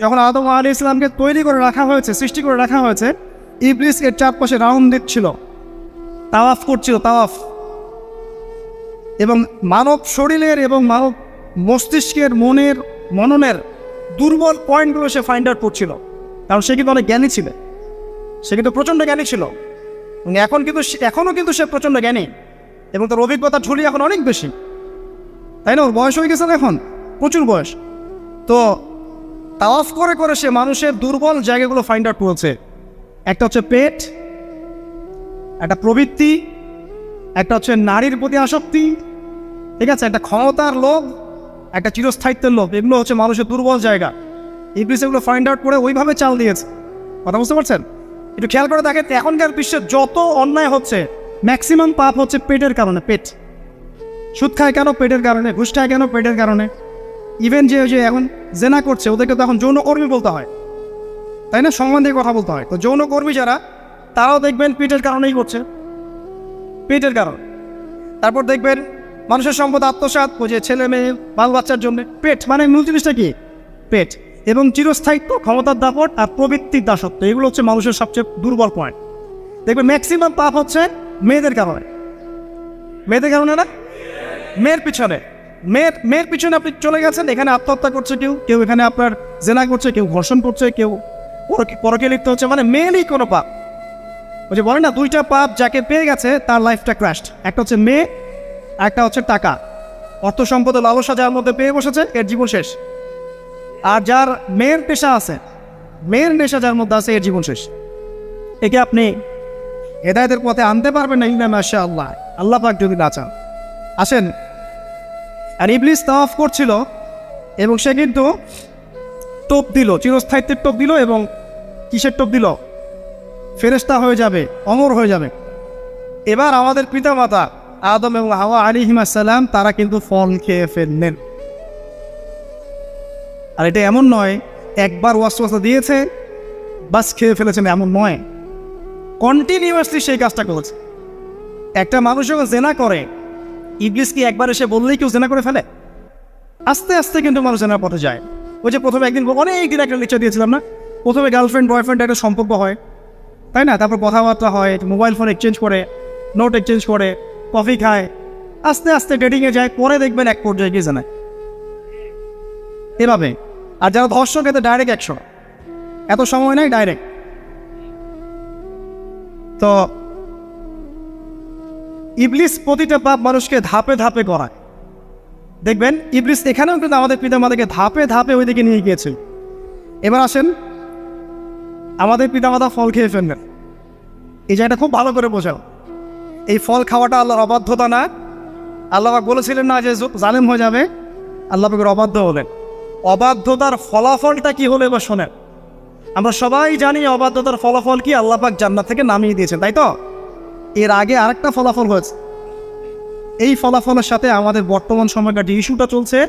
যখন আদম আলী ইসলামকে তৈরি করে রাখা হয়েছে, সৃষ্টি করে রাখা হয়েছে, ইবলিস এর চারপাশে রাউন্ড দিচ্ছিল, তাওয়াফ করছিল, তাওয়াফ। এবং মানব শরীরের এবং মানব মস্তিষ্কের মনের, মননের দুর্বল পয়েন্টগুলো সে ফাইন্ড আউট করছিল। কারণ সে কিন্তু অনেক জ্ঞানী ছিল। সে কিন্তু প্রচণ্ড জ্ঞানী ছিল। এখন কিন্তু এখনও কিন্তু সে প্রচণ্ড জ্ঞানী। এবং তার অভিজ্ঞতা ঝুলি এখন অনেক বেশি। তাই না? ওর বয়স হয়ে গেছে এখন? প্রচুর বয়স। তো তাওয়াফ করে করে সে মানুষের দুর্বল জায়গাগুলো ফাইন্ড আউট করেছে। একটা হচ্ছে পেট, একটা প্রবৃত্তি, একটা হচ্ছে নারীর প্রতি আসক্তি, ঠিক আছে? একটা ক্ষমতার লোভ, একটা চিরস্থায়িত্বের লোভ, এগুলো হচ্ছে মানুষের দুর্বল জায়গা। ইংলিশ এগুলো ফাইন্ড আউট করে ওইভাবে চাল দিয়েছে। কথা বুঝতে পারছেন? একটু খেয়াল করে দেখেন, এখনকার বিশ্বে যত অন্যায় হচ্ছে ম্যাক্সিমাম পাপ হচ্ছে পেটের কারণে, পেট। সুদ খায় কেন? পেটের কারণে, ঘুষ খায় কেন? পেটের কারণে। ইভেন যে যে এখন জেনা করছে, ওদেরকে তো এখন যৌনকর্মী বলতে হয়। তাই না? সম্মান দিয়ে কথা বলতে হয়। তো যৌনকর্মী যারা, তারাও দেখবেন পেটের কারণেই করছে। পেটের কারণ। তারপর দেখবেন মানুষের সম্পদ, আত্মসাৎ, ওই যে ছেলে মেয়ে, বাল বাচ্চার জন্য পেট। মানে মূল জিনিসটা কি? পেট। এবং চিরস্থায়িত্ব, ক্ষমতার দাপট আর প্রবৃত্তির দাসত্ব, এগুলো হচ্ছে মানুষের সবচেয়ে দুর্বল পয়েন্ট দেখবেন ম্যাক্সিমাম পাপ হচ্ছে মেয়েদের কারণে। মেয়েদের কারণে না? মেয়ের পিছনে। মেয়ের মেয়ের পিছনে আপনি চলে গেছেন, এখানে আত্মহত্যা করছে কেউ কেউ এখানে আপনার জেনা করছে, কেউ ঘর্ষণ করছে, কেউ পরকে- লিপ্ত হচ্ছে মানে মেয়েরই কোনো পাপ। ওই যে বলে না, দুইটা পাপ যাকে পেয়ে গেছে, তার লাইফটা ক্র্যাশড একটা হচ্ছে মেয়ে, একটা হচ্ছে টাকা। অর্থ সম্পদের লালসা যার মধ্যে পেয়ে বসেছে, এর জীবন শেষ। আর যার মেয়ের পেশা আছে, মেয়ের নেশা যার মধ্যে আছে, এর জীবন শেষ। একে আপনি হেদায়তের পথে আনতে পারবেন না ইমাম আশা আল্লাহ আল্লাহ পাক যদি না চান। আসেন আর ইবলিস তাওয়াফ করছিল, এবং সে কিন্তু টোপ দিল, চিরস্থায়িত্বের টোপ দিল এবং কিসের টোপ দিল? ফেরেস্তা হয়ে যাবে, অমর হয়ে যাবে। এবার আমাদের পিতামাতা আদম এবং হাওয়া আলী হিমাসাল্লাম তারা কিন্তু ফল খেয়ে ফেললেন। আর এটা এমন নয়, একবার ওয়াসওয়াসা দিয়েছে, বাস খেয়ে ফেলেছেন, এমন নয়। কন্টিনিউয়াসলি সেই কাজটা করেছে। একটা মানুষ যখন জেনা করে ইবলিস কি একবার এসে বললেই কেউ জেনা করে ফেলে? আস্তে আস্তে কিন্তু মানুষ জেনার পথে যায়। ওই যে প্রথমে একদিন অনেক দিন একটা লেকচার দিয়েছিলাম না? প্রথমে গার্লফ্রেন্ড বয়ফ্রেন্ড একটা সম্পর্ক হয়। তাই না? তারপর কথাবার্তা হয় মোবাইল ফোন এক্সচেঞ্জ করে নোট এক্সচেঞ্জ করে কফি খায়। আস্তে আস্তে ডেটিংয়ে যায়, পরে দেখবেন এক পর্যায়ে গিয়ে জানায়। এভাবে। আর যারা ধর্ষক এতে ডাইরেক্ট একশো। এত সময় নাই ডাইরেক্ট তো ইবলিস প্রতিটা পাপ মানুষকে ধাপে ধাপে করায়। দেখবেন, ইবলিস এখানেও কিন্তু আমাদের পিতা মাতাকে ধাপে ধাপে ওইদিকে নিয়ে গিয়েছে এবার আসেন, আমাদের পিতামাতা ফল খেয়ে ফেললেন। এই জায়গাটা খুব ভালো করে বোঝাও। এই ফল খাওয়াটা আল্লাহর অবাধ্যতা না। আল্লাহ বলেছিলেন না যে জালেম হয়ে যাবে। আল্লাহ পাকের অবাধ্য হলেন। অবাধ্যতার ফলাফলটা কি হলো এবার শোনেন। আমরা সবাই জানি অবাধ্যতার ফলাফল কি আল্লাহ পাক জান্নাত থেকে নামিয়ে দিয়েছেন, তাই তো? এর আগে আরেকটা ফলাফল হয়েছে। এই ফলাফলের সাথে আমাদের বর্তমান সময়কার যে ইস্যুটা চলছে,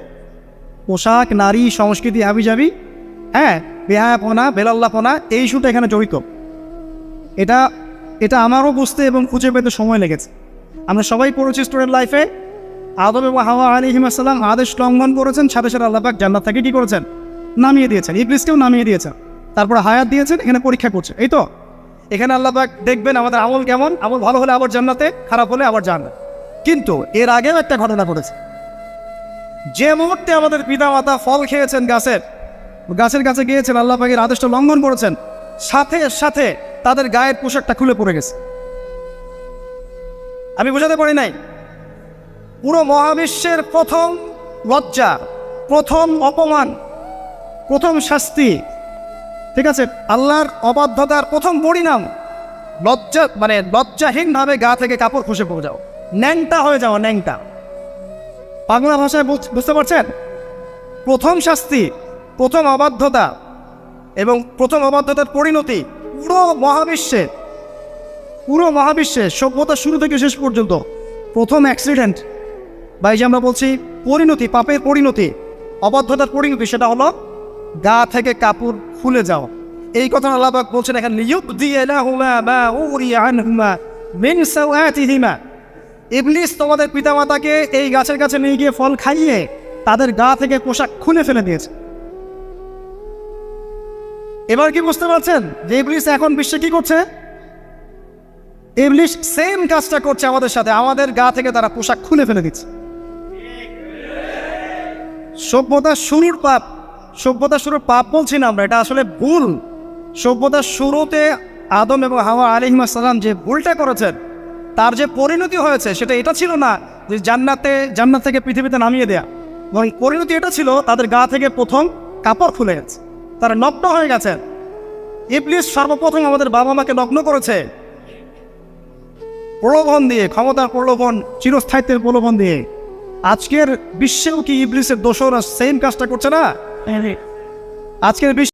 পোশাক, নারী, সংস্কৃতি, হাবিজাবি হ্যাঁ বেহায়াপনা, বেলাল্লাপনা, এই ইস্যুটা এখানে জড়িত। এটা এটা আমারও বুঝতে এবং খুঁজে পেতে সময় লেগেছে। আমরা সবাই পড়েছি স্টুডেন্ট লাইফে আদম এবং হাওয়া আলী হিমাসাল্লাম আদেশ লঙ্ঘন করেছেন, সাথে সাথে আল্লাহ পাক জান্নাত থেকে কী করেছেন? নামিয়ে দিয়েছেন। ইবলিসকেও নামিয়ে দিয়েছেন। তারপরে হায়াত দিয়েছেন, এখানে পরীক্ষা করছে এই তো? এখানে আল্লাহ পাক দেখবেন আমাদের আমল কেমন? আমল ভালো হলে আবার জান্নাতে, খারাপ হলে আবার জান্নাত কিন্তু এর আগেও একটা ঘটনা ঘটেছে। যে মুহূর্তে আমাদের পিতামাতা ফল খেয়েছেন গাছের গাছের কাছে গিয়েছেন, আল্লাহ পাকের আদেশটা লঙ্ঘন করেছেন, সাথে সাথে তাদের গায়ের পোশাকটা খুলে পড়ে গেছে। আমি বোঝাতে পারি নাই। পুরো মহাবিশ্বের প্রথম লজ্জা, প্রথম অপমান, প্রথম শাস্তি ঠিক আছে? আল্লাহর অবাধ্যতার প্রথম পরিণাম লজ্জা মানে লজ্জাহীনভাবে গা থেকে কাপড় খসে পড়ে যাও। ন্যাংটা হয়ে যাও, ন্যাংটা। বাংলা ভাষায় বুঝ- বুঝতে পারছেন? প্রথম শাস্তি, প্রথম অবাধ্যতা এবং প্রথম অবাধ্যতার পরিণতি পুরো মহাবিশ্বে পুরো মহাবিশ্বে সভ্যতা শুরু থেকে শেষ পর্যন্ত প্রথম অ্যাক্সিডেন্ট বা এই যে আমরা বলছি পরিণতি, পাপের পরিণতি, অবাধ্যতার পরিণতি, সেটা হলো গা থেকে কাপড় খুলে যাও। এই কথা আল্লাহ পাক বলছেন, এখানে ইবলিস তোমাদের পিতামাতাকে এই গাছের কাছে নিয়ে গিয়ে ফল খাইয়ে তাদের গা থেকে পোশাক খুলে ফেলে দিয়েছে। এবার কি বুঝতে পারছেন যে ইবলিস এখন বিশ্বে কি করছে? ইবলিশ সেম কাজটা করছে আমাদের সাথে, আমাদের গা থেকে তারা পোশাক খুলে ফেলে দিচ্ছে। সভ্যতা শুরুর পাপ সভ্যতার শুরুর পাপ বলছি না আমরা, এটা আসলে ভুল। সভ্যতার শুরুতে আদম এবং হাওয়া আলিহিমাসাল্লাম যে ভুলটা করেছেন, তার যে পরিণতি হয়েছে, সেটা এটা ছিল না যে জান্নাতে, জান্নাত থেকে পৃথিবীতে নামিয়ে দেয়া। এবং পরিণতি এটা ছিল, তাদের গা থেকে প্রথম কাপড় খুলে গেছে। তারা নগ্ন হয়ে গেছেন। ইবলিস সর্বপ্রথম আমাদের বাবা মাকে নগ্ন করেছে। প্রলোভন দিয়ে, ক্ষমতার প্রলোভন, চিরস্থায়িত্বের প্রলোভন দিয়ে। আজকের বিশ্বেও কি ইবলিসের দোষরা সেম কাজটা করছে না? আজকের বিশ্ব